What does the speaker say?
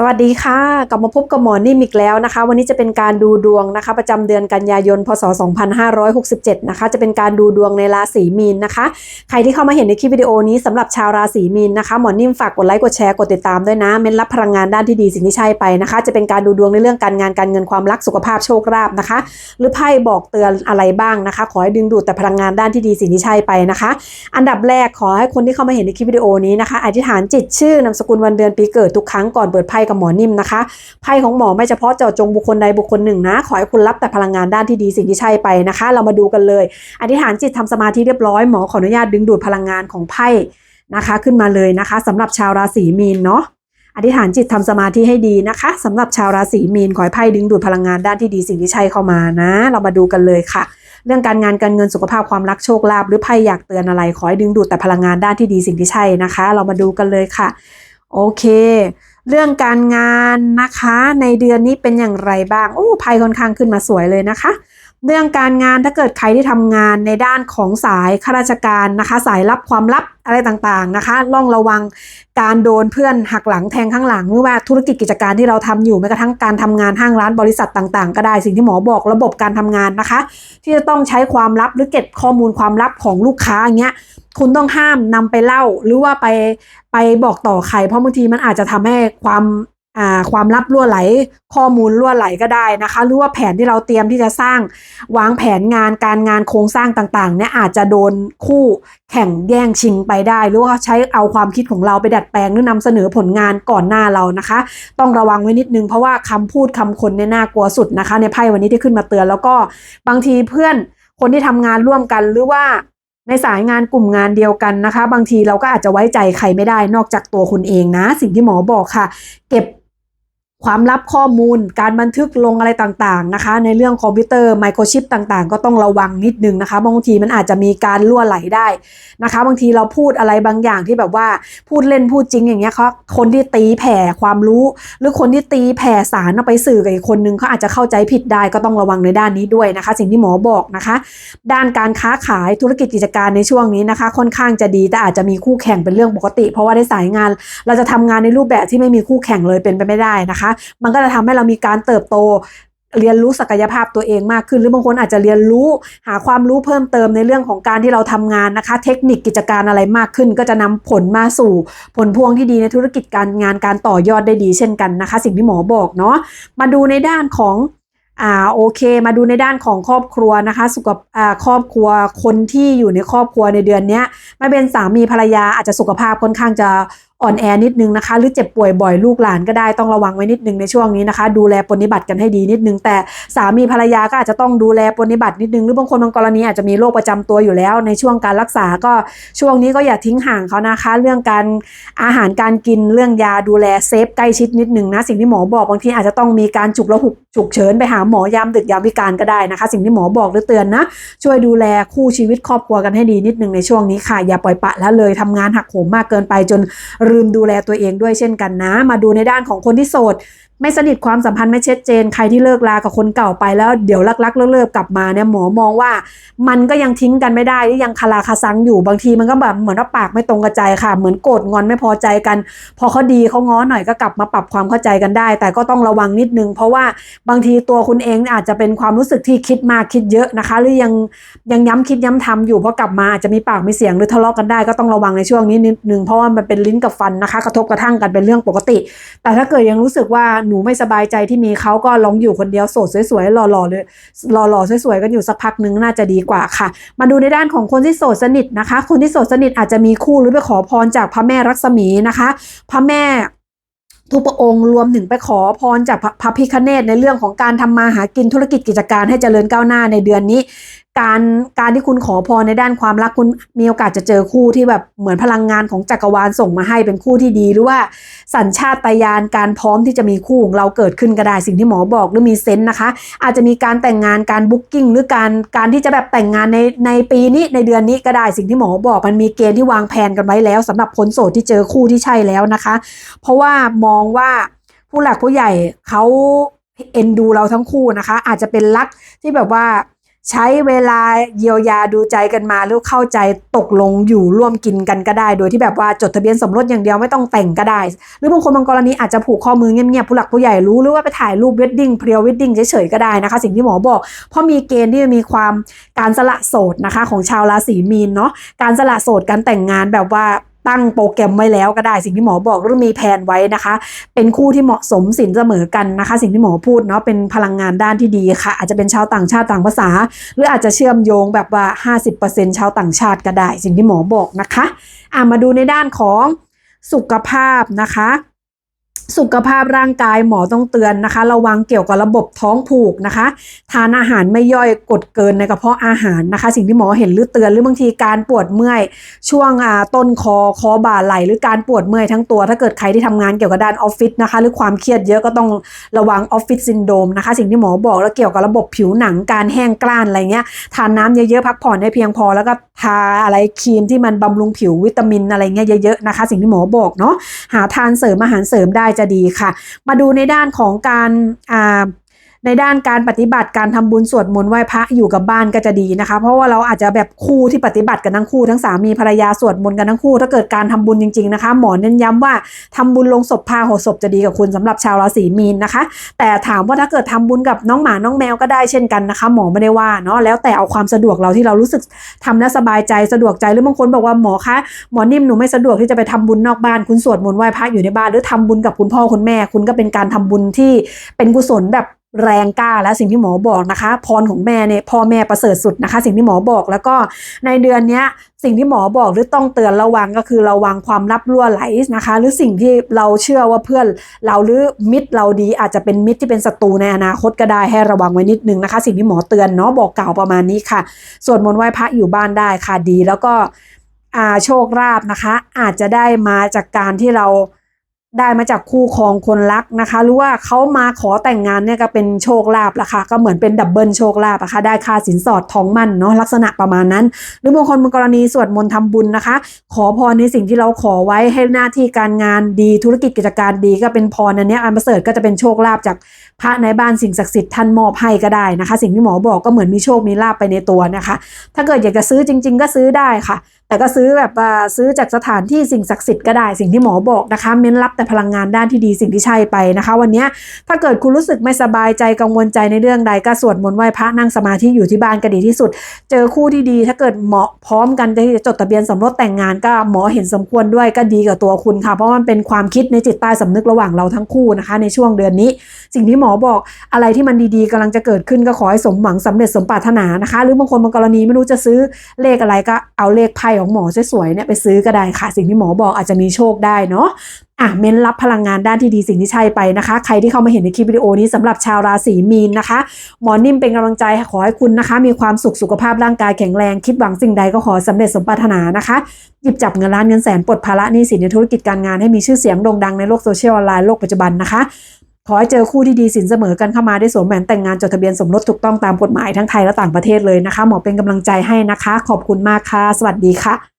สวัสดีค่ะ กลับมาพบกับหมอนิ่มอีกแล้วนะคะ วันนี้จะเป็นการดูดวงนะคะ ประจำเดือนกันยายน พศ 2567 นะคะ จะเป็นการดูดวงในราศีมีนนะคะ ใครที่เข้ามาเห็นในคลิปวิดีโอนี้สำหรับชาวราศีมีนนะคะ หมอนิ่มฝากกดไลค์กดแชร์กดติดตามด้วยนะ เม้นรับพลังงานด้านที่ดีสิ่งที่ใช่ไปนะคะ จะเป็นการดูดวงในเรื่องการงานการเงินความรักสุขภาพโชคลาภนะคะ หรือไพ่บอกเตือนอะไรบ้างนะคะ ขอให้ดึงดูดแต่พลังงานด้านที่ดีสิ่งที่ใช่ไปนะคะ อันดับแรกขอให้คนที่เข้ามาเห็นในคลิปวิดีโอนี้นะคะ อธิษฐานจิตชื่อนามสกุลวันเดือนปีเกิดทุกครั้งก่อนเปิดไพ่กับหมอนิ่มนะคะไพ่ของหมอไม่เฉพาะเจาะจงบุคคลใดบุคคลหนึ่งนะ ขอให้คุณรับแต่พลังงานด้านที่ดีสิ่งที่ใช่ไปนะคะ เรามาดูกันเลย อธิษฐานจิตทำสมาธิเรียบร้อยหมอขออนุญาตดึงดูดพลังงานของไพ่นะคะ ขึ้นมาเลยนะคะสำหรับชาวราศีมีนเนาะอธิษฐานจิตทำสมาธิให้ดีนะคะสำหรับชาวราศีมีนขอให้ไพ่ดึงดูดพลังงานด้านที่ดีสิ่งที่ใช่เข้ามานะ เรามาดูกันเลยค่ะ เรื่องการงานการเงินสุขภาพความรักโชคลาภหรือไพ่อยากเตือนอะไร ขอให้ดึงดูดแต่พลังงานด้านที่ดีสิ่งที่ใช่นะคะ เรามาดูกันเลยค่ะ โอเค เรื่องการงานนะคะ ในเดือนนี้เป็นอย่างไรบ้างโอ้ไพ่ค่อนข้างขึ้นมาสวยเลยนะคะ เรื่องการงานถ้าเกิดใครที่ทำงานในด้านของสายข้าราชการนะคะ สายรับความลับอะไรต่างๆนะคะต้องระวังการโดนเพื่อนหักหลังแทงข้างหลังหรือว่าธุรกิจกิจการที่เราทำอยู่แม้กระทั่งการทำงานห้างร้านบริษัทต่างๆ ก็ได้สิ่งที่หมอบอกระบบการทำงานนะคะ ที่จะต้องใช้ความลับหรือเก็บข้อมูลความลับของลูกค้าอย่างเงี้ย คุณต้องห้ามนำไปเล่า หรือว่าไปไปบอกต่อใคร เพราะบางทีมันอาจจะทำให้ความอ่าความลับรั่วไหล ข้อมูลรั่วไหลก็ได้นะคะ หรือว่าแผนที่เราเตรียมที่จะสร้างวางแผนงานการงานโครงสร้างต่างๆเนี่ยอาจจะโดนคู่แข่งแย่งชิงไปได้ หรือว่าใช้เอาความคิดของเราไปดัดแปลงหรือนำเสนอผลงานก่อนหน้าเรานะคะ ต้องระวังไว้นิดนึงเพราะว่าคำพูดคำคนเนี่ยน่ากลัวสุดนะคะ ในไพ่วันนี้ที่ขึ้นมาเตือนแล้วก็บางทีเพื่อนคนที่ทำงานร่วมกันหรือว่า ในสายงานกลุ่มงานเดียวกันนะคะ บางทีเราก็อาจจะไว้ใจใครไม่ได้นอกจากตัวคุณเองนะ สิ่งที่หมอบอกค่ะ เก็บ ความลับข้อมูล การบันทึกลงอะไรต่างๆนะคะ ในเรื่องคอมพิวเตอร์ไมโครชิปต่างๆ ก็ต้องระวังนิดนึงนะคะ บางทีมันอาจจะมีการล่วไหลได้นะคะ บางทีเราพูดอะไรบางอย่างที่แบบว่าพูดเล่นพูดจริงอย่างเงี้ยเขาคนที่ตีแผ่ความรู้ หรือคนที่ตีแผ่สารเอาไปสื่อกับอีกคนนึงเขาอาจจะเข้าใจผิดได้ก็ต้องระวังในด้านนี้ด้วยนะคะ สิ่งที่หมอบอกนะคะ ด้านการค้าขายธุรกิจกิจการในช่วงนี้นะคะ ค่อนข้างจะดีแต่อาจจะมีคู่แข่งเป็นเรื่องปกติ เพราะว่าในสายงาน เราจะทำงานในรูปแบบที่ไม่มีคู่แข่งเลยเป็นไปไม่ได้นะคะมันก็จะทำให้เรามีการเติบโตเรียนรู้ศักยภาพตัวเองมากขึ้น หรือบางคนอาจจะเรียนรู้หาความรู้เพิ่มเติมในเรื่องของการที่เราทำงานนะคะ เทคนิคกิจการอะไรมากขึ้น ก็จะนำผลมาสู่ผลพวงที่ดีในธุรกิจการงานการต่อยอดได้ดีเช่นกันนะคะ สิ่งที่หมอบอกเนาะมาดูในด้านของอ่าโอเค มาดูในด้านของครอบครัวนะคะ สุขภอ่าครอบครัวคนที่อยู่ในครอบครัวในเดือนนี้ไม่เป็นสามีภรรยาอาจจะสุขภาพค่อนข้างจะอ่อนแอนิดนึงนะคะ หรือเจ็บป่วยบ่อยลูกหลานก็ได้ต้องระวังไว้นิดนึงในช่วงนี้นะคะ ดูแลปฏิบัติกันให้ดีนิดนึง แต่สามีภรรยาก็อาจจะต้องดูแลปฏิบัตินิดนึง หรือบางคนบางกรณีอาจจะมีโรคประจำตัวอยู่แล้ว ในช่วงการรักษาก็ช่วงนี้ก็อย่าทิ้งห่างเขานะคะ เรื่องการอาหารการกินเรื่องยาดูแลเซฟใกล้ชิดนิดนึงนะสิ่งที่หมอบอกบางทีอาจจะต้องมีการฉุกระหุกฉุกเฉินไปหาหมอยามดึกยามวิการก็ได้นะคะ สิ่งที่หมอบอกหรือเตือนนะ ช่วยดูแลคู่ชีวิตครอบครัวกันให้ดีนิดนึงในช่วงนี้ค่ะอย่าปล่อยปะละเลยทำงานหักโหมมากเกินไปจนลืมดูแลตัวเองด้วยเช่นกันนะ มาดูในด้านของคนที่โสดไม่สนิทความสัมพันธ์ไม่ชัดเจน ใครที่เลิกลากับคนเก่าไปแล้วเดี๋ยวรักๆเลิกๆกลับมาเนี่ยหมอมองว่า มันก็ยังทิ้งกันไม่ได้ยังคาราคาซังอยู่บางทีมันก็แบบเหมือนว่าปากไม่ตรงกระใจค่ะ เหมือนโกรธงอนไม่พอใจกัน พอเขาดีเขาง้อหน่อยก็กลับมาปรับความเข้าใจกันได้ แต่ก็ต้องระวังนิดนึง เพราะว่าบางทีตัวคุณเองอาจจะเป็นความรู้สึกที่คิดมากคิดเยอะนะคะ หรือยังยังย้ำคิดย้ำทำอยู่เพราะกลับมาอาจจะมีปากมีเสียงหรือทะเลาะกันได้ก็ต้องระวังในช่วงนี้นิดนึงเพราะว่ามันเป็นลิ้นกับฟันนะคะ กระทบกระทั่งกันเป็นเรื่องปกติ แต่ถ้าเกิดยังรู้สึกว่าหนูไม่สบายใจที่มีเขาก็ลองอยู่คนเดียวโสดสวยๆหล่อๆเลยหล่อๆสวยๆกันอยู่สักพักนึงน่าจะดีกว่าค่ะ มาดูในด้านของคนที่โสดสนิทนะคะ คนที่โสดสนิทอาจจะมีคู่หรือไปขอพรจากพระแม่รักษมีนะคะ พระแม่ทุกพระองค์รวมถึงไปขอพรจากพระพิคเนตในเรื่องของการทำมาหากินธุรกิจกิจการให้เจริญก้าวหน้าในเดือนนี้ การการที่คุณขอพรในด้านความรักคุณมีโอกาสจะเจอคู่ที่แบบเหมือนพลังงานของจักรวาลส่งมาให้เป็นคู่ที่ดี หรือว่าสัญชาตญาณการพร้อมที่จะมีคู่ของเราเกิดขึ้นก็ได้สิ่งที่หมอบอกหรือมีเซนส์นะคะ อาจจะมีการแต่งงานการบุ๊กิ้งหรือการการที่จะแบบแต่งงานในในปีนี้ในเดือนนี้ก็ได้สิ่งที่หมอบอกมันมีเกณฑ์ที่วางแผนกันไว้แล้วสำหรับคนโสดที่เจอคู่ที่ใช่แล้วนะคะ เพราะว่ามองว่าผู้หลักผู้ใหญ่เขาเอ็นดูเราทั้งคู่นะคะ อาจจะเป็นรักที่แบบว่า ใช้เวลาเยียวยาดูใจกันมาแล้วเข้าใจตกลงอยู่ร่วมกินกันก็ได้ โดยที่แบบว่าจดทะเบียนสมรสอย่างเดียวไม่ต้องแต่งก็ได้ หรือบางคนบางกรณีอาจจะผูกข้อมือเงียบๆผู้หลักผู้ใหญ่รู้หรือว่าไปถ่ายรูปเวดดิ้งเพรียวเวดดิ้งเฉยๆก็ได้นะคะ สิ่งที่หมอบอก เพราะมีเกณฑ์ที่จะมีความการสละโสดนะคะ ของชาวราศีมีนเนาะการสละโสดการแต่งงานแบบว่า ตั้งโปรแกรมไว้แล้วก็ได้สิ่งที่หมอบอกหรือมีแผนไว้นะคะ เป็นคู่ที่เหมาะสมสินเสมอกันนะคะ สิ่งที่หมอพูดเนาะเป็นพลังงานด้านที่ดีค่ะ อาจจะเป็นชาวต่างชาติต่างภาษา หรืออาจจะเชื่อมโยงแบบว่า 50%ชาวต่างชาติก็ได้ สิ่งที่หมอบอกนะคะอะมาดูในด้านของสุขภาพนะคะ สุขภาพร่างกายหมอต้องเตือนนะคะ ระวังเกี่ยวกับระบบท้องผูกนะคะ ทานอาหารไม่ย่อยกดเกินในกระเพาะอาหารนะคะ สิ่งที่หมอเห็นหรือเตือนหรือบางทีการปวดเมื่อย ช่วงต้นคอคอบ่าไหล่หรือการปวดเมื่อยทั้งตัว ถ้าเกิดใครที่ทำงานเกี่ยวกับด้านออฟฟิศนะคะ หรือความเครียดเยอะก็ต้องระวังออฟฟิศซินโดมนะคะ สิ่งที่หมอบอกแล้วเกี่ยวกับระบบผิวหนังการแห้งกร้านอะไรเงี้ยทานน้ำเยอะๆพักผ่อนให้เพียงพอ แล้วก็ทาอะไรครีมที่มันบำรุงผิววิตามินอะไรเงี้ยเยอะๆนะคะ สิ่งที่หมอบอกเนาะหาทานเสริมอาหารเสริมได้จะดีค่ะ มาดูในด้านของการอ่า ในด้านการปฏิบัติการทำบุญสวดมนต์ไหว้พระอยู่กับบ้านก็จะดีนะคะ เพราะว่าเราอาจจะแบบคู่ที่ปฏิบัติกันทั้งคู่ทั้งสามีภรรยาสวดมนต์กันทั้งคู่ ถ้าเกิดการทำบุญจริงๆนะคะ หมอเน้นย้ำว่าทำบุญลงศพพาห่อศพจะดีกับคุณสำหรับชาวราศีมีนนะคะ แต่ถามว่าถ้าเกิดทำบุญกับน้องหมาน้องแมวก็ได้เช่นกันนะคะ หมอไม่ได้ว่าเนาะแล้วแต่เอาความสะดวกเราที่เรารู้สึกทำแล้วสบายใจสะดวกใจหรือบางคนบอกว่าหมอคะหมอนิ่มหนูไม่สะดวกที่จะไปทำบุญนอกบ้านคุณสวดมนต์ไหว้พระอยู่ในบ้าน หรือทำบุญกับคุณพ่อคุณแม่ คุณก็เป็นการทำบุญที่เป็นกุศลแบบ แรงกล้าและสิ่งที่หมอบอกนะคะ พรของแม่เนี่ยพ่อแม่ประเสริฐสุดนะคะ สิ่งที่หมอบอกแล้วก็ในเดือนนี้สิ่งที่หมอบอกหรือต้องเตือนระวังก็คือระวังความลับรั่วไหลนะคะ หรือสิ่งที่เราเชื่อว่าเพื่อนเราหรือมิตรเราดีอาจจะเป็นมิตรที่เป็นศัตรูในอนาคตก็ได้ให้ระวังไว้นิดนึงนะคะ สิ่งที่หมอเตือนเนาะบอกกล่าวประมาณนี้ค่ะสวดมนต์ไหว้พระอยู่บ้านได้ค่ะดี แล้วก็โชคลาภนะคะ อาจจะได้มาจากการที่เรา ได้มาจากคู่ครองคนรักนะคะ หรือว่าเขามาขอแต่งงานเนี่ยก็เป็นโชคลาภละค่ะ ก็เหมือนเป็นดับเบิลโชคลาภอะค่ะ ได้ค่าสินสอดทองมั่นเนาะลักษณะประมาณนั้น หรือบางคนบางกรณีสวดมนต์ทำบุญนะคะ ขอพรในสิ่งที่เราขอไว้ให้หน้าที่การงานดีธุรกิจกิจการดีก็เป็นพรอันนี้อันประเสริฐก็จะเป็นโชคลาภจากพระในบ้านสิ่งศักดิ์สิทธิ์ท่านมอบให้ก็ได้นะคะ สิ่งที่หมอบอกก็เหมือนมีโชคมีลาภไปในตัวนะคะ ถ้าเกิดอยากจะซื้อจริง ๆ ก็ซื้อได้ค่ะ แต่ก็ซื้อแบบว่าซื้อจากสถานที่สิ่งศักดิ์สิทธิ์ก็ได้สิ่งที่หมอบอกนะคะ เม้นรับแต่พลังงานด้านที่ดีสิ่งที่ใช่ไปนะคะ วันนี้ถ้าเกิดคุณรู้สึกไม่สบายใจกังวลใจในเรื่องใดก็สวดมนต์ไหว้พระนั่งสมาธิอยู่ที่บ้านก็ดีที่สุด เจอคู่ที่ดี ถ้าเกิดเหมาะพร้อมกันที่จะจดทะเบียนสมรสแต่งงานก็หมอเห็นสมควรด้วยก็ดีกับตัวคุณค่ะ เพราะมันเป็นความคิดในจิตใต้สำนึกระหว่างเราทั้งคู่นะคะ ในช่วงเดือนนี้ สิ่งที่หมอบอกอะไรที่มันดีๆกำลังจะเกิดขึ้นก็ขอให้สมหวังสำเร็จสมปรารถนานะคะ หรือบางคนบางกรณีไม่รู้จะซื้อเลขอะไรก็เอาเลขไพ่ของหมอสวยๆเนี่ยไปซื้อก็ได้ค่ะ สิ่งที่หมอบอกอาจจะมีโชคได้เนาะอะเม้นรับพลังงานด้านที่ดีสิ่งที่ใช่ไปนะคะ ใครที่เข้ามาเห็นในคลิปวิดีโอนี้สำหรับชาวราศีมีนนะคะ หมอนิ่มเป็นกำลังใจขอให้คุณนะคะ มีความสุขสุขภาพร่างกายแข็งแรง คิดหวังสิ่งใดก็ขอสำเร็จสมปรารถนานะคะ หยิบจับเงินล้านเงินแสนปลดภาระหนี้สินในธุรกิจการงานให้มีชื่อเสียงโด่งดังในโลกโซเชียลออนไลน์โลกปัจจุบันนะคะ ขอให้เจอคู่ที่ดีสินเสมอกันเข้ามาได้สวมแหวนแต่งงานจดทะเบียนสมรสถูกต้องตามกฎหมายทั้งไทยและต่างประเทศเลยนะคะ หมอเป็นกำลังใจให้นะคะ ขอบคุณมากค่ะ สวัสดีค่ะ